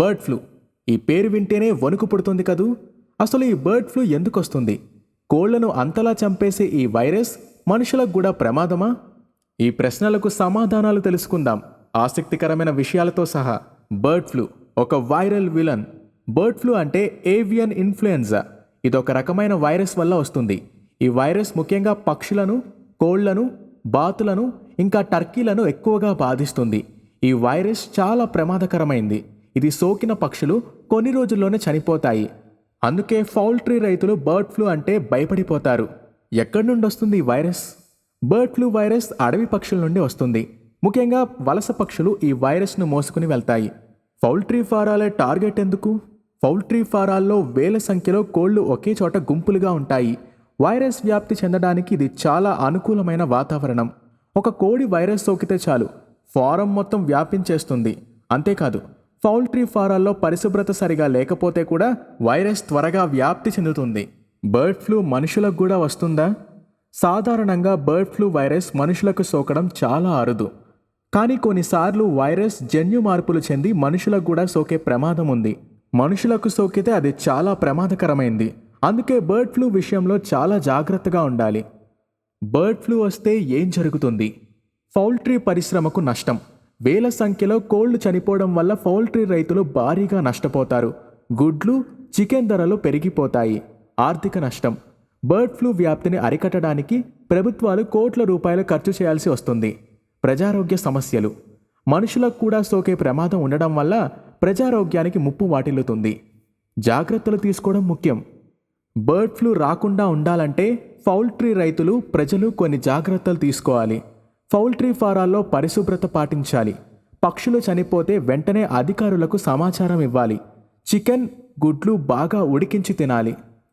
Bird flu. ఈ పేరు వింటేనే వణుకు పుడుతుంది కదూ? అసలు ఈ బర్డ్ ఫ్లూ ఎందుకు వస్తుంది కోళ్ళను అంతలా చంపేసే ఈ వైరస్ మనుషులకు కూడా ప్రమాదమా? ఈ ప్రశ్నలకు సమాధానాలు తెలుసుకుందాం. ఆసక్తికరమైన విషయాలతో సహా బర్డ్ ఫ్లూ ఒక వైరల్ విలన్. బర్డ్ ఫ్లూ అంటే ఏవియన్ ఇన్ఫ్లుయెన్జా ఇదొక రకమైన వైరస్ వల్ల వస్తుంది. ఈ వైరస్ ముఖ్యంగా పక్షులను కోళ్ళను బాతులను ఇంకా టర్కీలను ఎక్కువగా బాధిస్తుంది. ఈ వైరస్ చాలా ప్రమాదకరమైంది. ఇది సోకిన పక్షులు కొన్ని రోజుల్లోనే చనిపోతాయి. అందుకే పౌల్ట్రీ రైతులు బర్డ్ ఫ్లూ అంటే భయపడిపోతారు. ఎక్కడి నుండి వస్తుంది ఈ వైరస్? బర్డ్ ఫ్లూ వైరస్ అడవి పక్షుల నుండి వస్తుంది. ముఖ్యంగా వలస పక్షులు ఈ వైరస్ను మోసుకుని వెళ్తాయి. పౌల్ట్రీ ఫారాలే టార్గెట్ ఎందుకు? పౌల్ట్రీ ఫారాల్లో వేల సంఖ్యలో కోళ్ళు ఒకే చోట గుంపులుగా ఉంటాయి. వైరస్ వ్యాప్తి చెందడానికి ఇది చాలా అనుకూలమైన వాతావరణం. ఒక కోడి వైరస్ సోకితే చాలు. ఫారం మొత్తం వ్యాపించేస్తుంది. అంతేకాదు పౌల్ట్రీ ఫారాల్లో పరిశుభ్రత సరిగా లేకపోతే కూడా వైరస్ త్వరగా వ్యాప్తి చెందుతుంది. బర్డ్ ఫ్లూ మనుషులకు కూడా వస్తుందా? సాధారణంగా బర్డ్ ఫ్లూ వైరస్ మనుషులకు సోకడం చాలా అరుదు. కానీ కొన్నిసార్లు వైరస్ జన్యు మార్పులు చెంది మనుషులకు కూడా సోకే ప్రమాదం ఉంది. మనుషులకు సోకితే అది చాలా ప్రమాదకరమైంది. అందుకే బర్డ్ ఫ్లూ విషయంలో చాలా జాగ్రత్తగా ఉండాలి. బర్డ్ ఫ్లూ వస్తే ఏం జరుగుతుంది? పౌల్ట్రీ పరిశ్రమకు నష్టం. వేల సంఖ్యలో కోళ్ళు చనిపోవడం వల్ల పౌల్ట్రీ రైతులు భారీగా నష్టపోతారు. గుడ్లు చికెన్ ధరలు పెరిగిపోతాయి. ఆర్థిక నష్టం. బర్డ్ ఫ్లూ వ్యాప్తిని అరికట్టడానికి ప్రభుత్వాలు కోట్ల రూపాయలు ఖర్చు చేయాల్సి వస్తుంది. ప్రజారోగ్య సమస్యలు. మనుషులకు కూడా సోకే ప్రమాదం ఉండడం వల్ల ప్రజారోగ్యానికి ముప్పు వాటిల్లుతుంది. జాగ్రత్తలు తీసుకోవడం ముఖ్యం. బర్డ్ ఫ్లూ రాకుండా ఉండాలంటే పౌల్ట్రీ రైతులు ప్రజలు కొన్ని జాగ్రత్తలు తీసుకోవాలి. పౌల్ట్రీ ఫారాల్లో పరిశుభ్రత పాటించాలి. పక్షులు చనిపోతే వెంటనే అధికారులకు సమాచారం ఇవ్వాలి. చికెన్ గుడ్లు బాగా ఉడికించి తినాలి.